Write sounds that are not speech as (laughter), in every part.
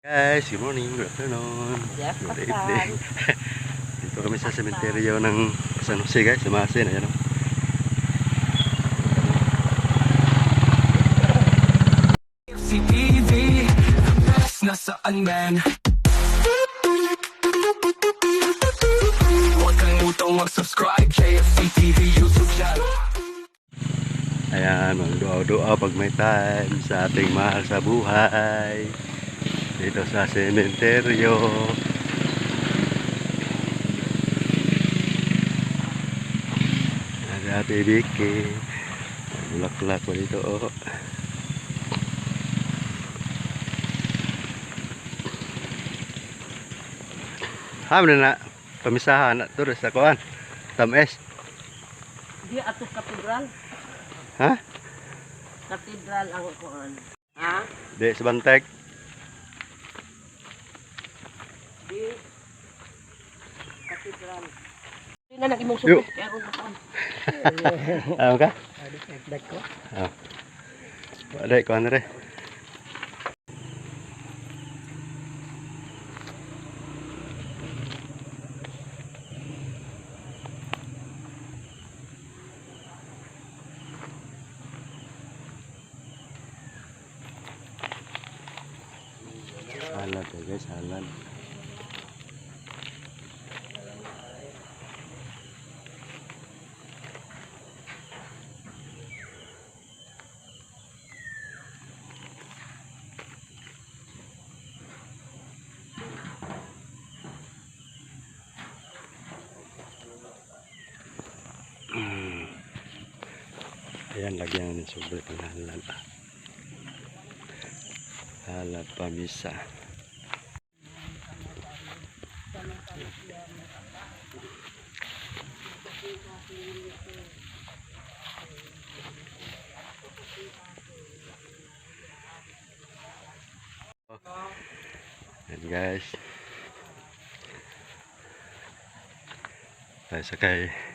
Guys, good morning, good afternoon, Yes, good evening. (laughs) Dito kami sa sementeryo ng San Jose guys, sa Masin, ayan o. CTV, the best nasaan man Huwag kang utong mag-subscribe JFC TV YouTube channel Ayan, magdua-dua pag may time sa ating mahal sa buhay. Dito sa sementeryo. Ada Ate Vicky. Bulak-bulak ko dito. Oh. Hamna na pamisahan na to sa kuan. Tamis. Di ato katedral. Ha? Katedral ang kuan. Ha? Di sa Bantek. Di na nag imong Yo. subok pero na kuan. Ano ka? Dag ko. Wala ko ano re. Halad eh guys, halad. Mm. Ayan, lagyan ng sobre ng halal. Halal pamisa. Ayan guys. Tayo sakay.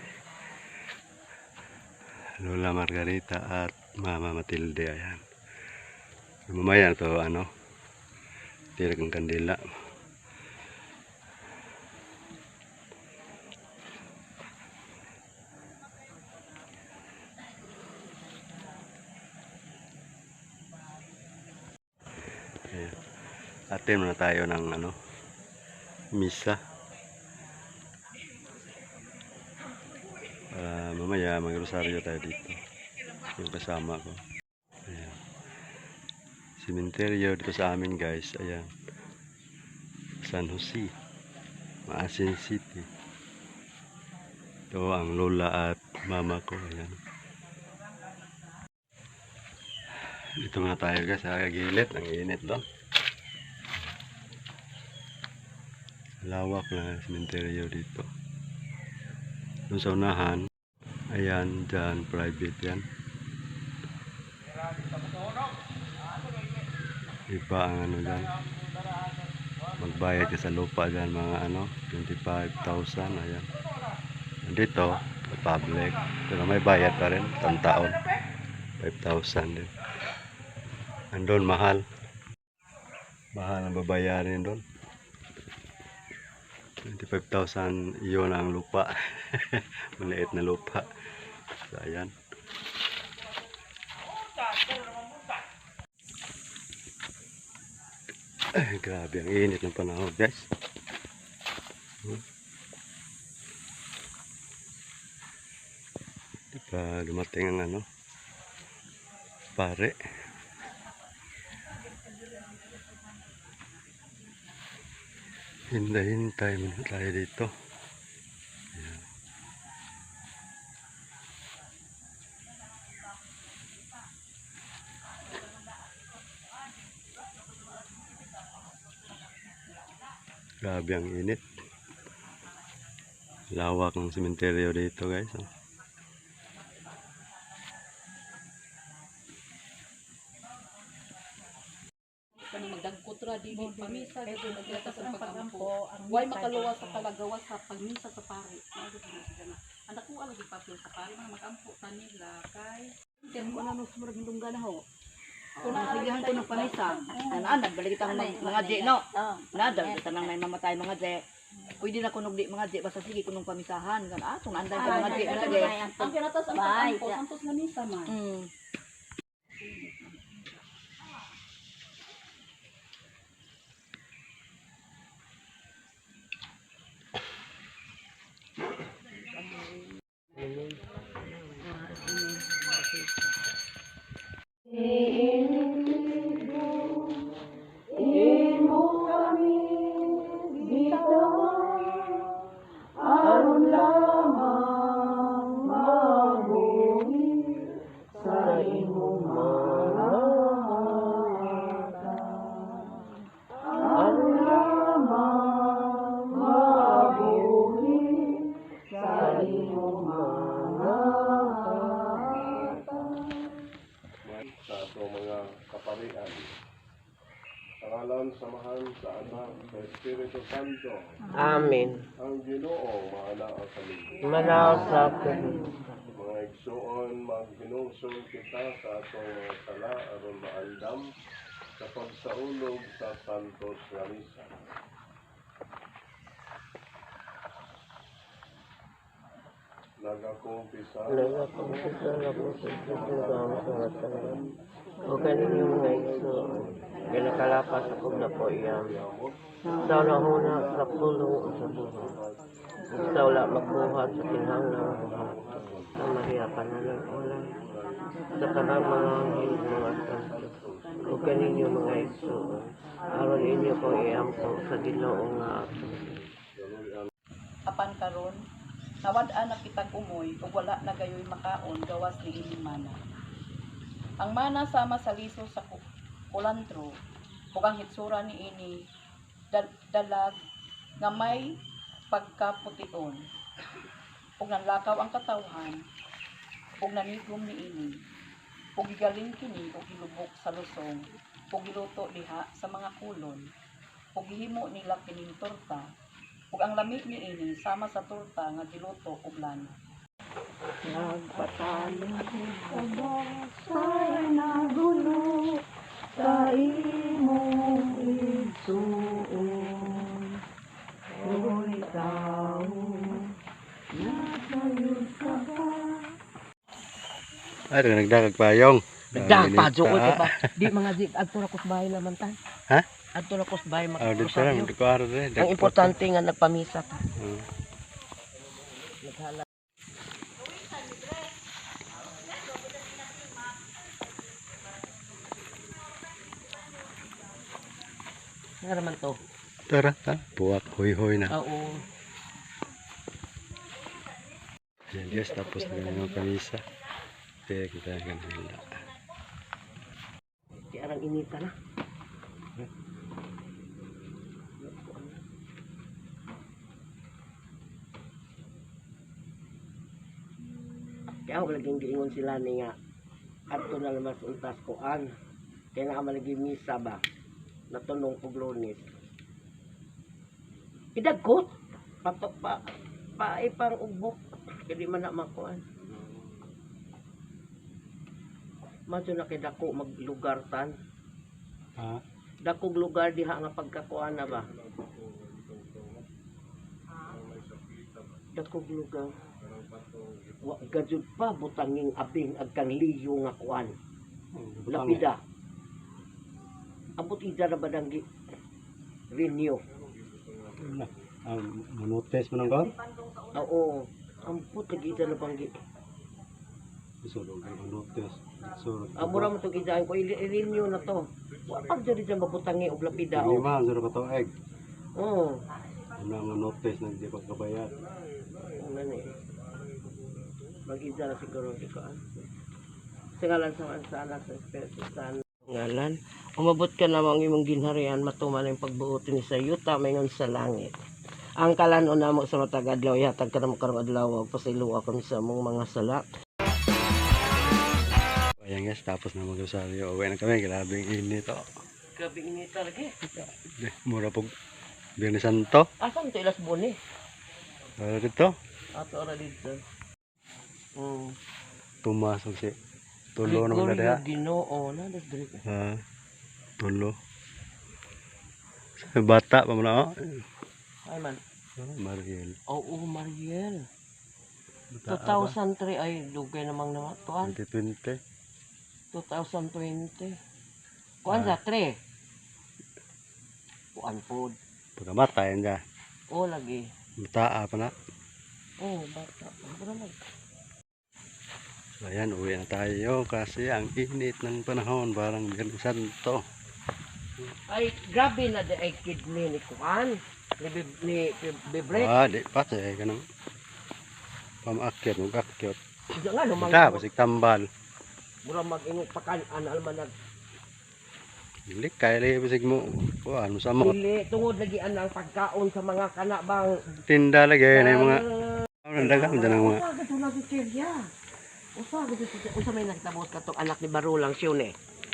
Lola Margarita at Mama Matilde ayan. Mamaya to ano tirik ng kandila. Atin muna tayo ng ano misa. Mamaya mag-rosaryo tayo dito. Yung kasama ko. Ayan. Cementerio dito sa amin guys. Ayan. San Jose. Maasin City. Ito ang lola at mama ko. Ayan. Dito muna tayo guys sa gilid. Ang init doon. Lawak na cementerio dito. Doon sa unahan. Ayan, dyan, private yan. Iba ang ano dyan. Magbayad ka sa lupa dyan, mga ano, 25,000, ayan. Dito, public. Pero may bayad pa rin, isang taon. 5,000 din. Andun, mahal. Mahal ang babayarin doon. 25,000 iyon ang lupa. (laughs) Maliit na lupa. So, ayan. Ay, grabe ang init ng panahon, guys. Di pa dumating ang ano, pare. Hintay-hintay muna tayo dito. Ayan. Grabe ang init. Lawak ng sementeryo dito guys. oh. Ra di di pamisa dito naglata sa pagampo way makaluwa sa kalagawa sa pagmisa sa pari Lagi pa na sila na anak ko lagi papel sa pari mga magampo kanila kay Kaya mo na nung sumurag hindong ganaho. Nasigahan ko ng pamisa. Ano, nagbalik itang mga, mga J, no? Nada, tanang may mamatay mga J. Pwede na kunog di mga J, basta sige kunong pamisahan. Ah, kung anday ko mga J, mga J. Ang kinatas ang pag-ampo, santos na misa man. Mm. Espiritu Santo, Amen. ang Ginoo, maana ang kami. Manaw sa Mga igsoon, maghinungsol kita sa atong mga sala aron maandam sa pagsaulog sa Santos nga Misa. Nagakumpisa O kanin yung mga iso. Kinakalapas ako na po iyam. Sa una sa pulong o sa buhay. Sa wala magbuhat sa kinhanglang buhat. Sa Maria Panalang Ulan. Sa kanang mga santo. O kanin yung mga iso. Aron inyo ko iyam po sa ginoo nga ato. Apan karon, nawad-an na kitag umoy ug wala na gayoy makaon gawas ni ining mana. Ang mana sama sa liso sa ku- kulantro ug ang hitsura ni ini dal- dalag nga may pagkapution. Ug nanlakaw ang katawhan ug nanigom ni ini. Ug gigaling kini ug gilubok sa lusong ug giluto diha sa mga kulon. Ug gihimo nila kining torta. Ug ang lami ni ini sama sa torta nga giluto ug lana. Ay, nagdagag payong. Nagdang Ang pa init ko pa. pa. Di mga zik adto na kus bahay naman tan. Ha? Adto na bahay Ah, dito lang, mag dito ko araw rin. Ang importante nga nagpamisa ta. Hmm. Nga naman to. Tara, ha? Buwak, hoy-hoy na. Oo. Yan guys, tapos na yung kamisa. Kaya kita ang hila. Di arang inita na. Kaya ako laging giingon sila ni nga adto na naman sa untas koan. Kaya malagi misa ba? Natunong og lunes. Idagot. Pato pa pa ipang ugbok. Kaya di man na makuan. Madyo na kay dako maglugar tan. Ha? dakog lugar diha nga pagkakuan na ba dakog lugar wa gajud pa butanging abing agkang liyo nga kuan lapida abot ida na badanggi renew Um, manutes mo ng kor? oo ambot lagi ida na banggi Isulog ang manutes. So, amura mo tong idaan ko i-renew na to wa pag diri dyan mabutangi og lapida oh. Lima, zero ka to egg. oo Ano ang notice na hindi pagkabayad. Ano ni? Mag-isa na siguro di ko. Sa ngalan sa sa anak sa Espiritu Santo. Ngalan, umabot ka na mga imong ginharian matuman ang pagbuot ni sa yuta mayngon sa langit. Ang kalan na mo sa matag adlaw yatag ka na mo karong adlaw pasiluwa kami sa mong mga sala. Ayan guys, tapos na mag-usaryo. Uwi na kami, grabing init oh. Grabe ini talaga. Mura pag Biyernes Santo. Asan to ilas bone? Ano dito? Ato ra dito. Mm. Tumasok si Tulo naman na diha. Ginoo na diri. Ah, tulo. Sa bata pa mo na oh. Ay man. Ah, Mariel. Oo, Mariel. Bata pa. 2003 ay dugay namang na tuan. 2020. 2020. Kuan sa 3. Kuan pod. Pagkamatay niya. O lagi. Bata pa na. Oh, bata. Ano na? So ayan, uwi na tayo kasi ang init ng panahon parang ganun santo. Ay, grabe na di ay kidney ni Kuan. Ni ni Bibre. Ah, di pa siya ganun. Pamakyat, magakyat. Siya nga lumang. Ita, basig tambal. Mura mag-inong pakan an almanag. Likay, lagi basig mo. Kuhan mo sa mo. Dili tungod lagi an ang pagkaon sa mga kana bang Tinda lagi na yung mga. Ang dagang dyan ang mga. Usa gid na si Cheria. Usa si usa may nagtabos ka tong anak ni Barulang siyon eh.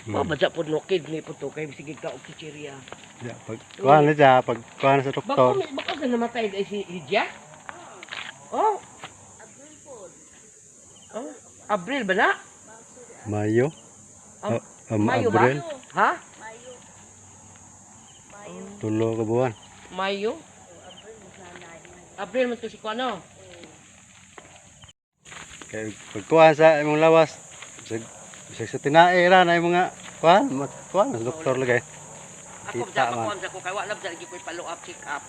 Oh, Hmm. badya pud no kidney to kay sige ka og si Cheria. Ya, pag kuhan na siya, pag kuhan sa Bako doktor. bako na namatay ay si Lydia? Oh. Oh, Abril ba na? Mayo. Ah, um, Mayo ba? Abril. Ha? Tulo ka buwan. Mayo? Abril to si Kuano. Kaya pag kuhan sa imong lawas. Bisag, bisag sa tinaira na yung mga kuhan. mat- Kuhan sa doktor lagi. Ako Kita sa man. ko sa ko kay wala bjag ko follow up check up.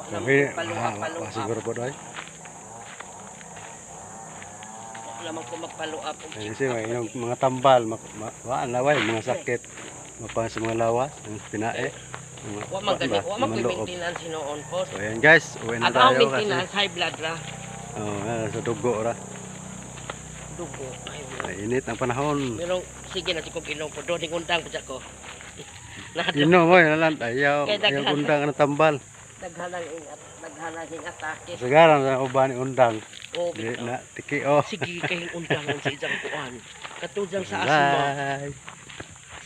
Wala mo follow up follow wa- up. siguro po doy. Wala man ko mag-follow up og check up. yung mga tambal, waan laway, mga sakit. Mapan sa mga lawas, ang tinae. Wa man gani, ba, wa man loob. maintenance hinoon po. So ayan guys, uwi na At ang tayo kasi. maintenance high blood ra. Oh, ah, sa dugo ra. Dugo. Ay, init ang panahon. Pero sige na si kong inom po. Doon undang po ko. Ino mo, nalan, ayaw, ayaw undang ng tambal. Naghalang ingat. Naghalang ing atake. Sagaran sa uban undang. O, Di na, tiki oh. sige kayong (laughs) undangan sa isang kuan. Katudang sa asma.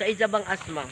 Sa isa bang asma.